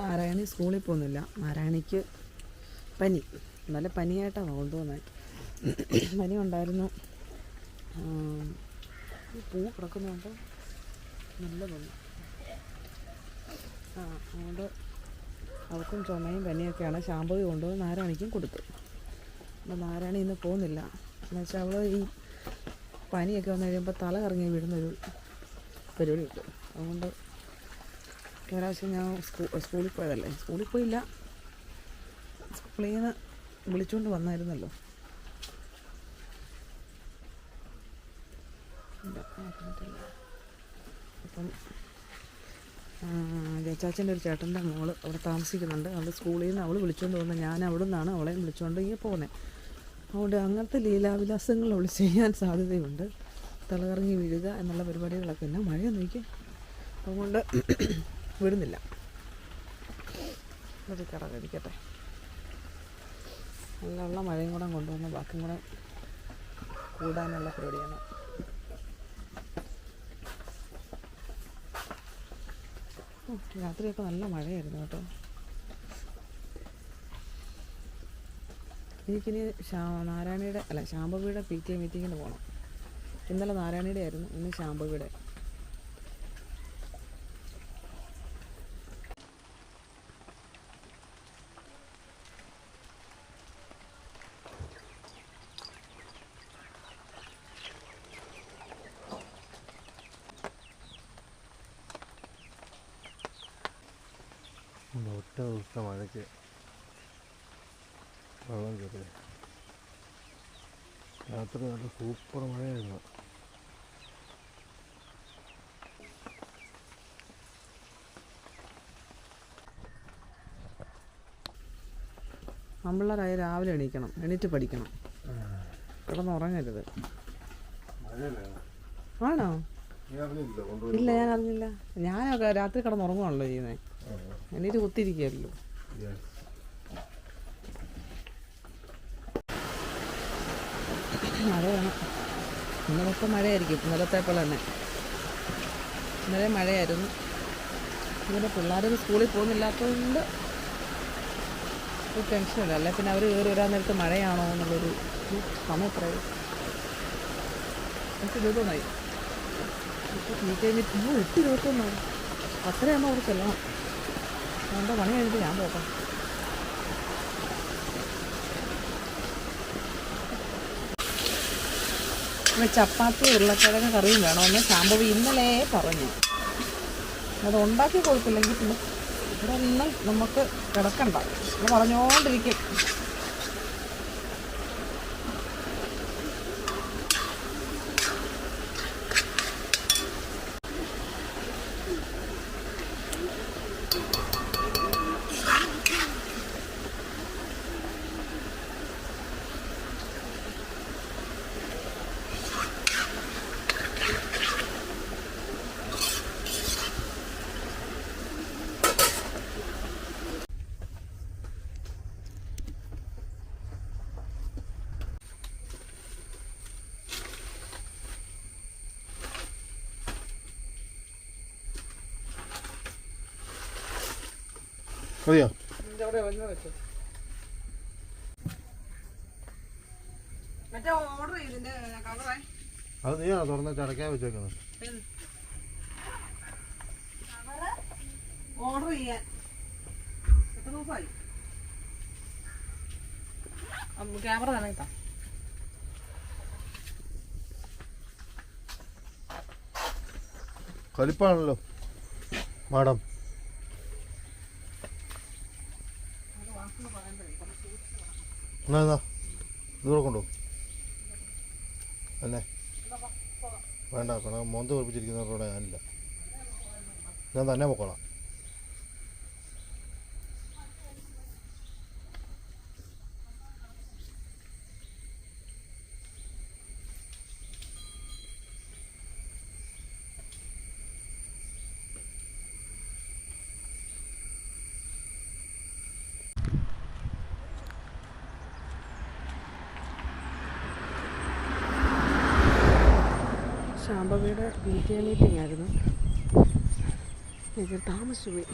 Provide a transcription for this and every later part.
നാരായണി സ്കൂളിൽ പോകുന്നില്ല. നാരായണിക്ക് പനി. നല്ല പനിയായിട്ടാണ് കൊണ്ടുവന്നത് പനി ഉണ്ടായിരുന്നു. പൂ കിടക്കുന്നുണ്ട് നല്ല പനി. ആ അതുകൊണ്ട് അവൾക്കും ചുമയും പനിയൊക്കെയാണ്. ഷാമ്പൂ കൊണ്ടുപോയി നാരായണിക്കും കൊടുത്തു. അപ്പോൾ നാരായണി ഇന്ന് പോകുന്നില്ല. എന്നുവെച്ചാൽ അവൾ ഈ പനിയൊക്കെ വന്നു കഴിയുമ്പോൾ തല കറങ്ങി വിടുന്നൊരു പരിപാടി കിട്ടും അതുകൊണ്ട് ഒരാഴ്ച ഞാൻ സ്കൂ സ്കൂളിൽ പോയതല്ലേ? സ്കൂളിൽ പോയില്ല. സ്കൂളിൽ നിന്ന് വിളിച്ചുകൊണ്ട് വന്നായിരുന്നല്ലോ. അപ്പം ജച്ചാച്ചന്റെ ഒരു ചേട്ടന്റെ മോൾ അവിടെ താമസിക്കുന്നുണ്ട്. അവൾ സ്കൂളിൽ നിന്ന് അവൾ വിളിച്ചുകൊണ്ട് വന്ന് ഞാൻ അവിടെ നിന്നാണ് അവളെ വിളിച്ചുകൊണ്ട് ഇങ്ങനെ പോകുന്നത് അതുകൊണ്ട് അങ്ങനത്തെ ലീലാവിലാസങ്ങൾ അവൾ ചെയ്യാൻ സാധ്യതയുണ്ട്. തലകറങ്ങി വീഴുക എന്നുള്ള പരിപാടികളൊക്കെ പിന്നെ മഴയൊന്നും അതുകൊണ്ട് വിടുന്നില്ല കറ കഴിക്കട്ടെ. നല്ല മഴയും കൂടെ കൊണ്ടുവന്ന് ബാക്കിയും കൂടെ കൂടാനുള്ള പരിപാടിയാണ്. രാത്രിയൊക്കെ നല്ല മഴയായിരുന്നു കേട്ടോ. എനിക്കിനി ശാ നാരായണിയുടെ അല്ല ശാംഭവിയുടെ പി ടി എ മീറ്റിങ്ങിന് പോകണം ഇന്നലെ നാരായണിയുടെ ആയിരുന്നു ഇന്ന് ശാംഭവിയുടെ. വെള്ളം കയറി. രാത്രി നല്ല സൂപ്പർ മഴയായിരുന്നു. നമ്മളായി രാവിലെ എണീക്കണം. എണീറ്റ് പഠിക്കണം. കിടന്നുറങ്ങരുത്. ആണോ? ഇല്ല ഞാൻ അറിഞ്ഞില്ല. ഞാനൊക്കെ രാത്രി കിടന്നുറങ്ങുവാണല്ലോ ചെയ്യുന്നത് എണീറ്റ് കുത്തിരിക്കുകയല്ലോ മഴ വേണം ഇന്നലത്തെ മഴയായിരിക്കും. ഇന്നലത്തെ പോലെ തന്നെ. ഇന്നലെ മഴയായിരുന്നു. ഇന്നലെ പിള്ളേരൊന്നും സ്കൂളിൽ പോകുന്നില്ലാത്തതുകൊണ്ട് ഒരു ടെൻഷനില്ല അല്ലെ പിന്നെ അവർ കയറി വരാൻ നേരത്ത് മഴയാണോ എന്നുള്ളൊരു സമയം എത്രയോ എനിക്ക് ഇരുപത്തൊന്നായി തീ കഴിഞ്ഞിട്ട് ഓ എട്ട് ഇരുപത്തൊന്നായി പത്തരയാകുമ്പോൾ അവിടെ ചെല്ലണം. എന്താ പണി കഴിഞ്ഞിട്ട് ഞാൻ പോക്കാം പിന്നെ ചപ്പാത്തി ഉരുളക്കിഴങ്ങ് കറിയും വേണമെന്ന് ശാമ്പവി ഇന്നലെ പറഞ്ഞു. അത് ഉണ്ടാക്കി കൊടുത്തില്ലെങ്കിൽ പിന്നെ ഇവിടെ ഒന്നും നമുക്ക് കിടക്കണ്ട. പറഞ്ഞുകൊണ്ടിരിക്കും മതിയോ അത് നീയാണോ തുറന്ന് ചടക്കാൻ വെച്ചേക്കുന്നത്. ഓർഡർ ചെയ്യാൻ. എത്ര ദിവസമായി? ക്യാമറ തന്നെ കിട്ടാം കലിപ്പാണല്ലോ. മാഡം. എന്നാ എന്നാ? ഇതൂടെ കൊണ്ടോ അല്ലേ? വേണ്ട മൊന്ത് പഠിപ്പിച്ചിരിക്കുന്നവരോടെ ഞാനില്ല ഞാൻ തന്നെ പൊക്കോളാം. ശാംഭവിയുടെ പി ടി എ മീറ്റിംഗ് ആയിരുന്നു. എനിക്ക് താമസിച്ചു പോയി.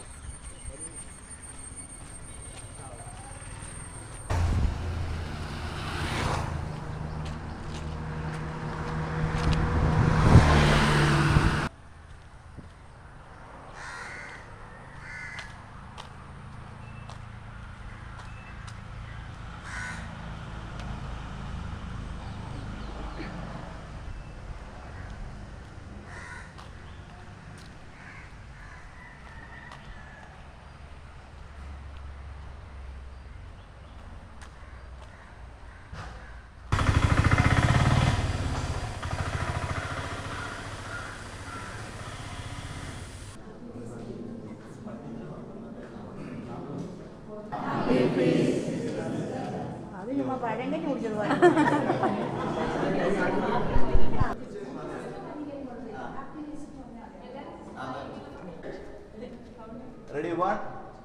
Ready? One,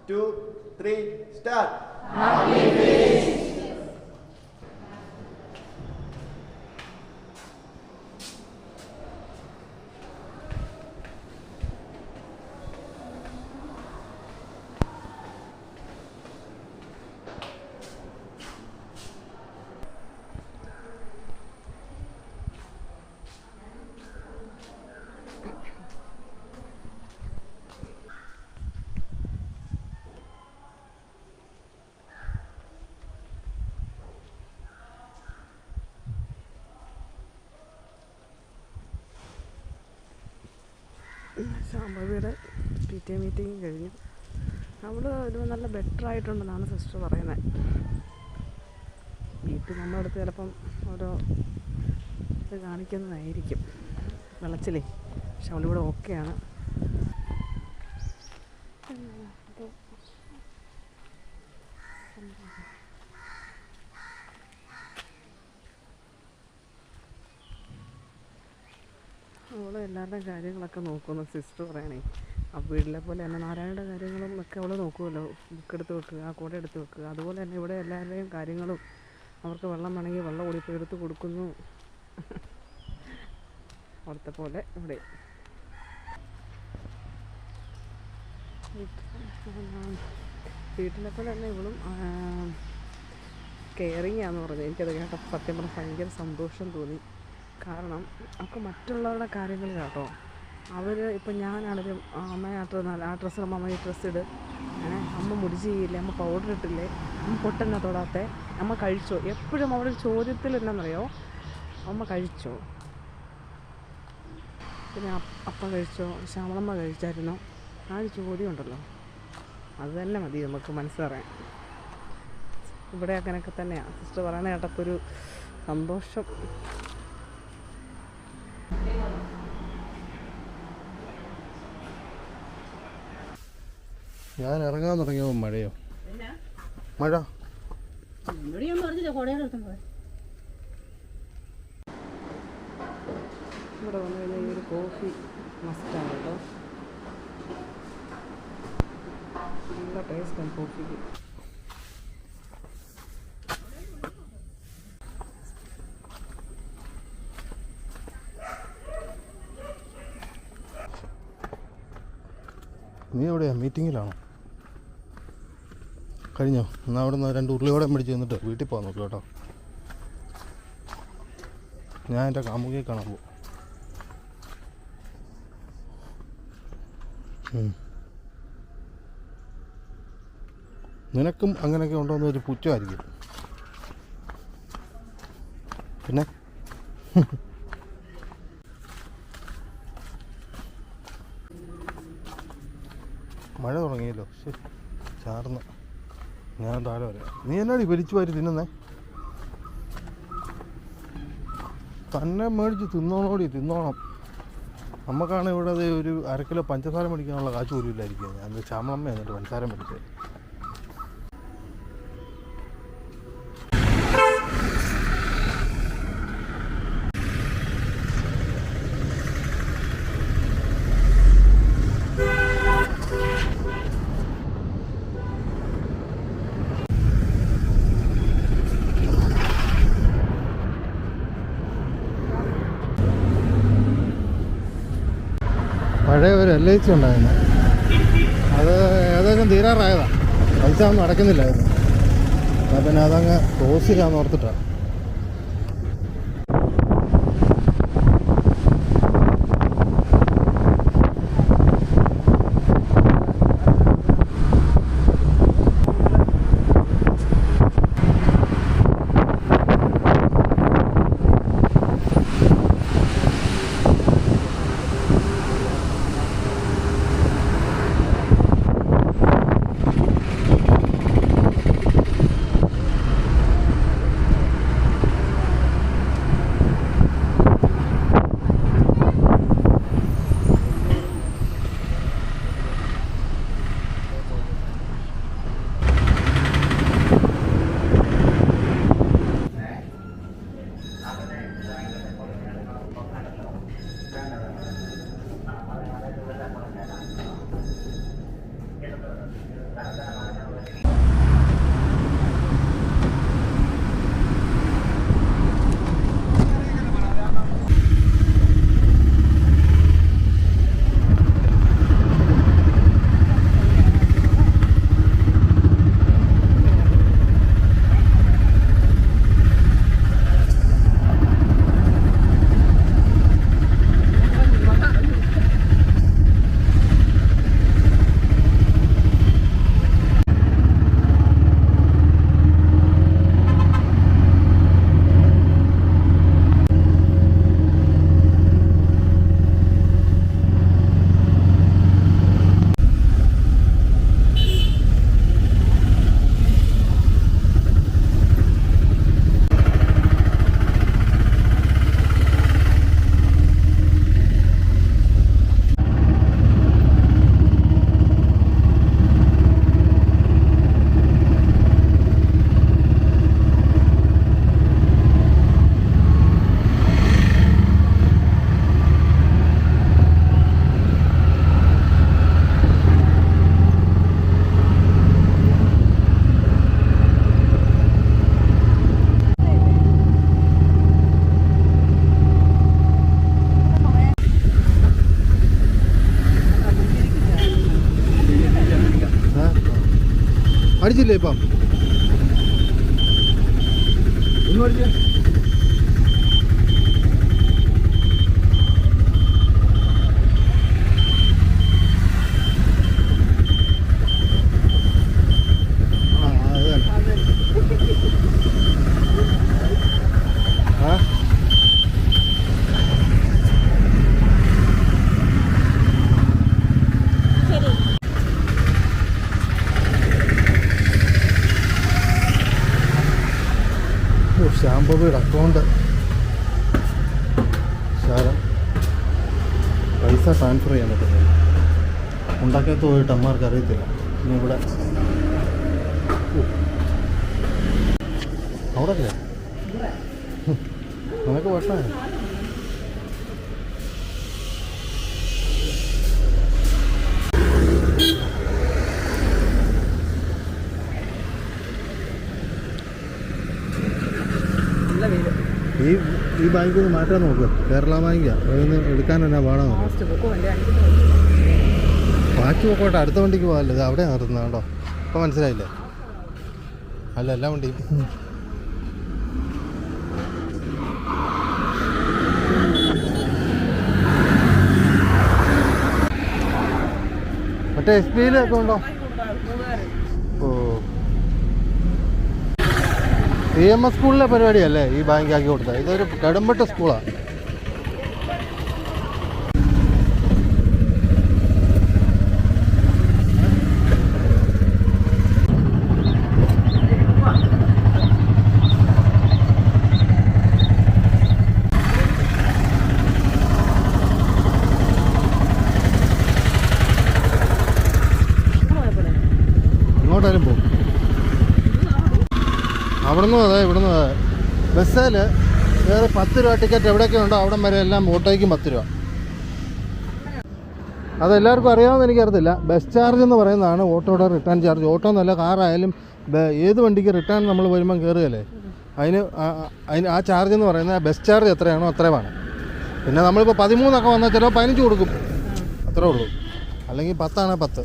two, three, start. Happy Feast! ശാംഭവിയുടെ പി ടി എ മീറ്റിംഗ് കഴിഞ്ഞു. അവൾ ഒരു നല്ല ബെറ്റർ ആയിട്ടുണ്ടെന്നാണ് സിസ്റ്റർ പറയുന്നത് വീട്ടിൽ നമ്മുടെ അടുത്ത് ചിലപ്പം ഓരോ ഇത് കാണിക്കുന്നതായിരിക്കും. വിളച്ചിലേ പക്ഷെ അവളിവിടെ ഓക്കെയാണ് എല്ലാവരുടെയും കാര്യങ്ങളൊക്കെ നോക്കുന്നു. സിസ്റ്റർ പറയണേ ആ വീട്ടിലെ പോലെ തന്നെ നാരായണയുടെ കാര്യങ്ങളും ഒക്കെ അവൾ നോക്കുമല്ലോ ബുക്ക് എടുത്ത് വെക്കുക ആ കൂടെ എടുത്ത് വെക്കുക. അതുപോലെ തന്നെ ഇവിടെ എല്ലാവരുടെയും കാര്യങ്ങളും അവർക്ക് വെള്ളം വേണമെങ്കിൽ വെള്ളം ഓടിപ്പോയി എടുത്ത് കൊടുക്കുന്നു. അവിടുത്തെ പോലെ ഇവിടെ. വീട്ടിലെ പോലെ തന്നെ ഇവളും കെയറിങ് ആണെന്ന് പറഞ്ഞു. എനിക്കത് കേട്ടപ്പോൾ സത്യം പറഞ്ഞാൽ ഭയങ്കര സന്തോഷം തോന്നി. കാരണം ഒക്കെ മറ്റുള്ളവരുടെ കാര്യങ്ങൾ കേട്ടോ അവർ ഇപ്പം ആ, അമ്മ ഡ്രസ്സ് ആ ഡ്രസ്സ് അമ്മ ഈ ഡ്രസ്സ് ഇട്. ഏ അമ്മ മുടി ചെയ്യില്ലേ അമ്മ പൗഡർ ഇട്ടില്ലേ അമ്മ പൊട്ടെന്നെ തൊടാത്തെ അമ്മ കഴിച്ചോ? എപ്പോഴും ഒരു ചോദ്യത്തിൽ എന്നാണെന്നറിയോ അമ്മ കഴിച്ചോ? പിന്നെ അപ്പ- കഴിച്ചോ? ശ്യാമളമ്മ കഴിച്ചായിരുന്നു? ആ ഒരു ചോദ്യം ഉണ്ടല്ലോ അത് തന്നെ മതി നമുക്ക് മനസ്സിലറിയാൻ ഇവിടെ അങ്ങനെയൊക്കെ തന്നെയാണ് സിസ്റ്റർ പറയണ കേട്ടപ്പോൾ ഒരു സന്തോഷം. ഞാൻ ഇറങ്ങാൻ തുടങ്ങിയോ മഴയോ? മഴ? ഇവിടെ വന്നു കഴിഞ്ഞാൽ ഈ ഒരു കോഫി മസ്റ്റാണ് കേട്ടോ. നല്ല ടേസ്റ്റാണ് കോഫിക്ക്. നീ എവിടെയാ? മീറ്റിങ്ങിലാണോ കഴിഞ്ഞോ? എന്നാൽ അവിടെ നിന്ന് രണ്ട് ഉരുളിയോടെ മേടിച്ച് തന്നിട്ട് വീട്ടിൽ പോകാൻ നോക്കി കേട്ടോ. ഞാൻ എന്റെ കാമുകിയെ കാണാൻ പോകും. നിനക്കും അങ്ങനെയൊക്കെ ഉണ്ടോ ഒരു പുച്ഛമായിരിക്കും. പിന്നെ? മഴ തുടങ്ങിയല്ലോ. ചാർന്ന് ഞാൻ താഴെ വരാം. നീ എന്നാടി വലിച്ചു വാരി തിന്നുന്നേ? തന്നെ മേടിച്ച് തിന്നോണോടി തിന്നോണം. നമുക്കാണ് ഇവിടെ ഒരു അരക്കിലോ കിലോ പഞ്ചസാര മേടിക്കാനുള്ള കാശ് പോലും ഇല്ലായിരിക്കും ഞാൻ ചാമളമ്മ എന്നിട്ട് പഞ്ചസാര മേടിച്ചത് പഴയ ഒരു എൽ ഐ ഉണ്ടായിരുന്നു. അത് ഏകദേശം തീരാറായതാണ് പൈസ ഒന്നും അടയ്ക്കുന്നില്ലായിരുന്നു. അപ്പം പിന്നെ അതങ്ങ് ക്ലോസ് ചെയ്യാമെന്ന് ഓർത്തിട്ടാണ് അടിച്ചില്ലേ ഇപ്പം ഒന്നും അടിച്ചേ ആ അത് തന്നെ ആ ഓ ശാംബവിയുടെ അക്കൗണ്ട് ശാരം പൈസ ട്രാൻസ്ഫർ ചെയ്യാൻ പറ്റുന്നത്. ഉണ്ടാക്കിയത്ത് പോയിട്ട് അമ്മമാർക്ക് അറിയത്തില്ല. ഇനി ഇവിടെ. അവിടെ അല്ലേ നമുക്ക് വട്ടാ നല്ല വെയിൽ ഈ ബാങ്ക് മാറ്റാൻ നോക്ക്. കേരള ബാങ്കിയാണ് അതിന് എടുക്കാൻ എന്നാ പാടാ നോക്ക്. ലാസ്റ്റ് ബുക്കും പോക്കോട്ടെ അടുത്ത വണ്ടിക്ക് പോകാമല്ലോ ഇത് അവിടെ നിർത്തുന്നത് കേട്ടോ ഇപ്പൊ മനസ്സിലായില്ലേ? അല്ല എല്ലാ വണ്ടിയും. മറ്റേ എസ് ബിയിലൊക്കെ ഉണ്ടോ ഓ സി എം എസ് സ്കൂളിലെ പരിപാടിയല്ലേ ഈ ബാങ്ക് ആക്കി കൊടുത്തത്? ഇതൊരു കടമ്പട്ട സ്കൂളാണ് ഇങ്ങോട്ടായാലും പോകും അവിടുന്ന് അതെ ഇവിടുന്ന് അതെ. ബസ്സിൽ വേറെ പത്ത് രൂപ ടിക്കറ്റ് എവിടെയൊക്കെ ഉണ്ടോ അവിടം വരെ എല്ലാം ഓട്ടോയ്ക്കും പത്ത് രൂപ. അതെല്ലാവർക്കും അറിയാമെന്ന് എനിക്കറിയത്തില്ല. ബസ് ചാർജ് എന്ന് പറയുന്നതാണ് ഓട്ടോയുടെ റിട്ടേൺ ചാർജ് ഓട്ടോ എന്നല്ല കാറായാലും ഏത് വണ്ടിക്ക് റിട്ടേൺ നമ്മൾ വരുമ്പം കയറുകയല്ലേ അതിന് അതിന് ആ ചാർജ് എന്ന് പറയുന്നത് ബസ് ചാർജ് എത്രയാണോ അത്രയുമാണ് പിന്നെ നമ്മളിപ്പോൾ പതിമൂന്നൊക്കെ വന്നാൽ ചിലപ്പോൾ പതിനഞ്ച് കൊടുക്കും. അത്രേ ഉള്ളൂ. അല്ലെങ്കിൽ പത്താണ് പത്ത്.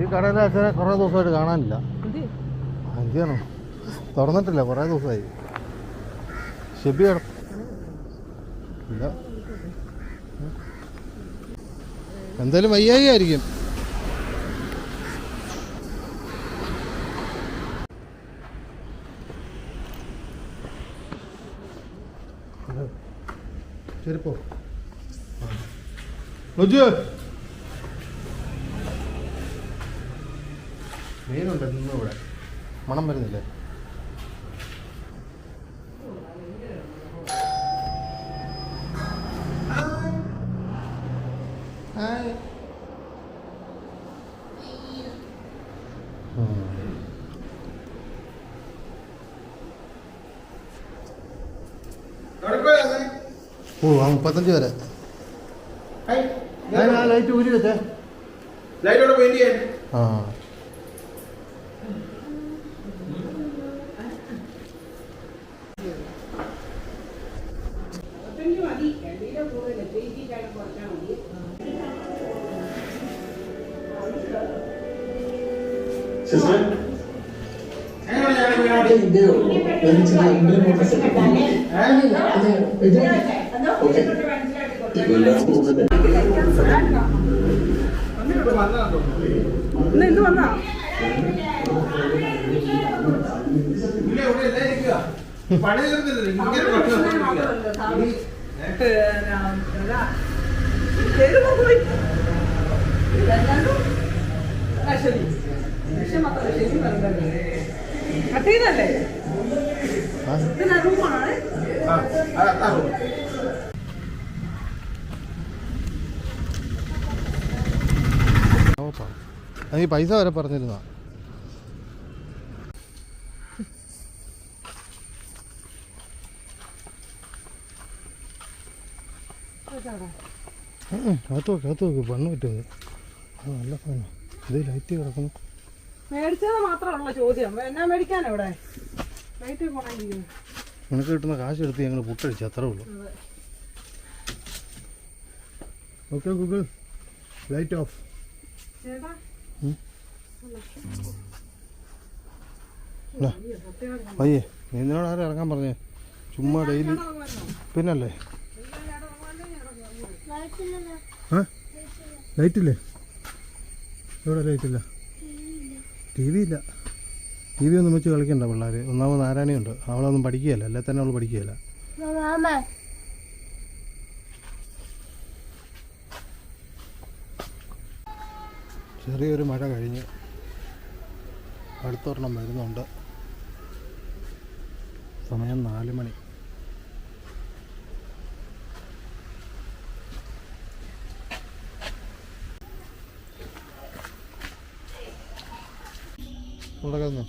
ഈ കടയിലെ അച്ഛനെ കുറേ ദിവസമായിട്ട് കാണാനില്ല. എന്തിയാണോ തുറന്നിട്ടില്ല കുറേ ദിവസമായി. ഷെബി ഇല്ല. എന്തായാലും വയ്യായി ആയിരിക്കും ശരി പോ മീനുണ്ട് ഇന്നും ഇവിടെ. മണം വരുന്നില്ലേ? ഓ ആ മുപ്പത്തഞ്ച് വരെ. ലൈറ്റ് ഊരി വെച്ചേ. ലൈറ്റ് ആ സിസ്റ്റർ എങ്ങനെ ഞാൻ വീണോ? ഇതേ ഉള്ളൂ വെളിച്ചം ഇംഗ്ലീഷ് സെക്കൻഡ് അതെ ഇത് ഓക്കെ ഇതെല്ലാം പോകുന്നത് ഇന്ന് വന്നാ ഇല്ല, ഇവിടെ എല്ലാം ഇരിക്കുവാ. പണി തീർന്നില്ല ഇങ്ങനെ പണി റൂമാണേ? പൈസ വരെ പറഞ്ഞിരുന്ന? അകത്ത് നോക്ക് അകത്ത് നോക്ക് പണ്ണ് പറ്റുന്നത് നല്ല ഇത് ലൈറ്റ് കിടക്കുന്നു. മേടിച്ചത് മാത്രമുള്ള ചോദ്യം. എന്നാ മേടിക്കാനാ ഇവിടെ? ലൈറ്റ് പോണായിരിക്കുന്നു നിനക്ക് കിട്ടുന്ന കാശ് എടുത്ത് ഞങ്ങൾ പുട്ടടിച്ചു അത്രേ ഉള്ളൂ. ഓക്കെ ഗൂഗിൾ ലൈറ്റ് ഓഫ് പയ്യേ നീ നിന്നോട് ആരും ഇറങ്ങാൻ പറഞ്ഞേ? ചുമ്മാ ഡെയിലി പിന്നല്ലേ? ആ? ലൈറ്റ് ഇല്ലേ എവിടെ ലൈറ്റ് ഇല്ല ടി വി ഇല്ല ടി വി ഒന്നും വെച്ച് കളിക്കണ്ട പിള്ളേർ ഒന്നാമത് നാരായണിയുണ്ട്. അവളൊന്നും പഠിക്കുകയല്ല. അല്ലെ തന്നെ അവൾ പഠിക്കുകയല്ല. ചെറിയൊരു മഴ കഴിഞ്ഞ് അടുത്തൊരെണ്ണം വരുന്നുണ്ട്. സമയം നാല് മണി. കിടന്നോ